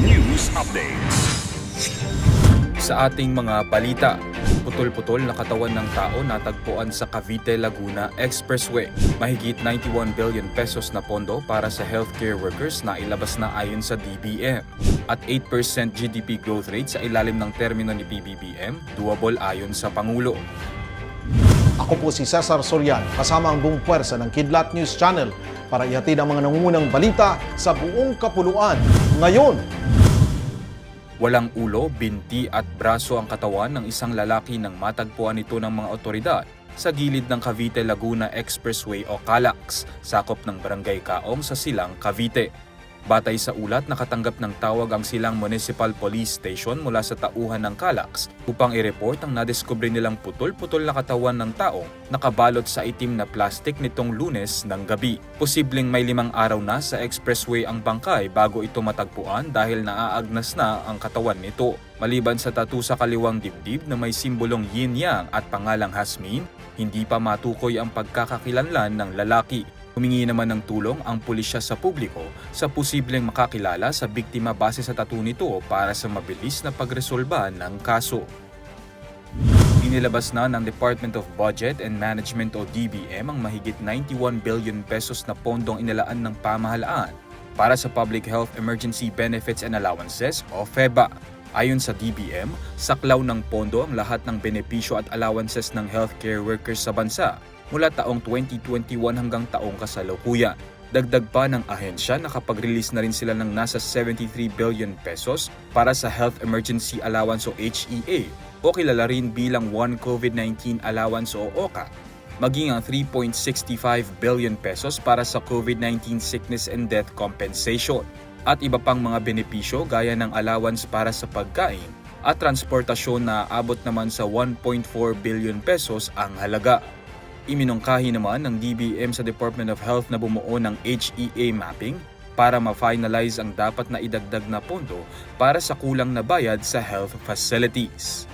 News Updates. Sa ating mga balita, putol-putol na katawan ng tao natagpuan sa Cavite Laguna Expressway. Mahigit 91 billion pesos na pondo para sa healthcare workers na ilabas na ayon sa DBM. At 8% GDP growth rate sa ilalim ng termino ni PBBM, doable ayon sa Pangulo. Ako po si Cesar Soriano, kasama ang buong puwersa ng Kidlat News Channel para ihatid ang mga nangungunang balita sa buong kapuluan. Ngayon, Walang ulo, binti at braso ang katawan ng isang lalaki nang matagpuan ito ng mga otoridad sa gilid ng Cavite Laguna Expressway o CALAX, sakop ng Barangay Kaong sa Silang, Cavite. Batay sa ulat, nakatanggap ng tawag ang Silang Municipal Police Station mula sa tauhan ng CALAX upang i-report ang nadiskubre nilang putol-putol na katawan ng tao nakabalot sa itim na plastik nitong lunes ng gabi. Posibleng may limang araw na sa expressway ang bangkay bago ito matagpuan dahil naaagnas na ang katawan nito. Maliban sa tattoo sa kaliwang dibdib na may simbolong yin-yang at pangalang Hasmin, hindi pa matukoy ang pagkakakilanlan ng lalaki. Humingi naman ng tulong ang pulisya sa publiko sa posibleng makakilala sa biktima base sa tattoo nito para sa mabilis na pagresolba ng kaso. Inilabas na ng Department of Budget and Management o DBM ang mahigit 91 billion pesos na pondong inilaan ng pamahalaan para sa Public Health Emergency Benefits and Allowances o FEBA. Ayon sa DBM, saklaw ng pondo ang lahat ng benepisyo at allowances ng healthcare workers sa bansa mula taong 2021 hanggang taong kasalukuyan. Dagdag pa ng ahensya nakapag-release na rin sila ng nasa 73 billion pesos para sa Health Emergency Allowance o HEA o kilala rin bilang One COVID-19 Allowance o OCA maging ang 3.65 billion pesos para sa COVID-19 sickness and death compensation at iba pang mga benepisyo gaya ng allowance para sa pagkain at transportasyon na abot naman sa 1.4 billion pesos ang halaga. Iminungkahi naman ng DBM sa Department of Health na bumuo ng HEA mapping para ma-finalize ang dapat na idagdag na pondo para sa kulang na bayad sa health facilities.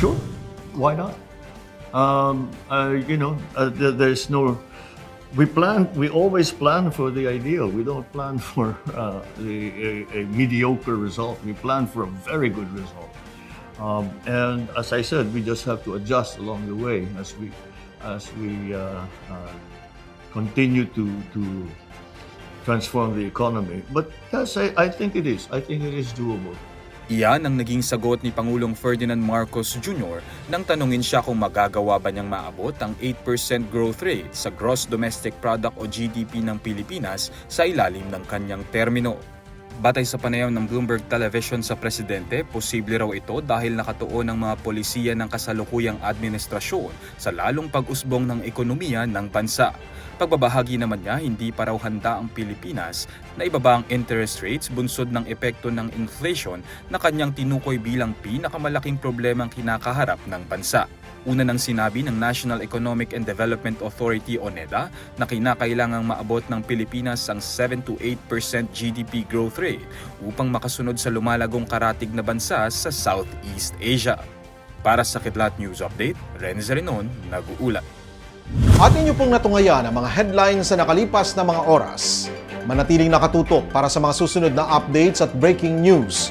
Sure, why not? Um, uh, you know, uh, there, there's no. We plan. We always plan for the ideal. We don't plan for uh, the, a, a mediocre result. We plan for a very good result. Um, and as I said, we just have to adjust along the way as we as we uh, uh, continue to to transform the economy. But yes, I, I think it is. I think it is doable. Iyan ang naging sagot ni Pangulong Ferdinand Marcos Jr. nang tanungin siya kung magagawa ba niyang maabot ang 8% growth rate sa Gross Domestic Product o GDP ng Pilipinas sa ilalim ng kanyang termino. Batay sa panayam ng Bloomberg Television sa presidente, posible raw ito dahil nakatuon ng mga polisiya ng kasalukuyang administrasyon sa lalong pag-usbong ng ekonomiya ng bansa. Pagbabahagi naman niya, hindi pa raw handa ang Pilipinas na ibaba ang interest rates bunsod ng epekto ng inflation na kanyang tinukoy bilang pinakamalaking problemang kinakaharap ng bansa. Una nang sinabi ng National Economic and Development Authority o NEDA na kinakailangang maabot ng Pilipinas ang 7 to 8% GDP growth rate upang makasunod sa lumalagong karatig na bansa sa Southeast Asia. Para sa Kidlat News Update, Renz Renon, nag-uulat. atin niyo pong natungayan ang mga headlines sa nakalipas na mga oras. Manatiling nakatutok para sa mga susunod na updates at breaking news.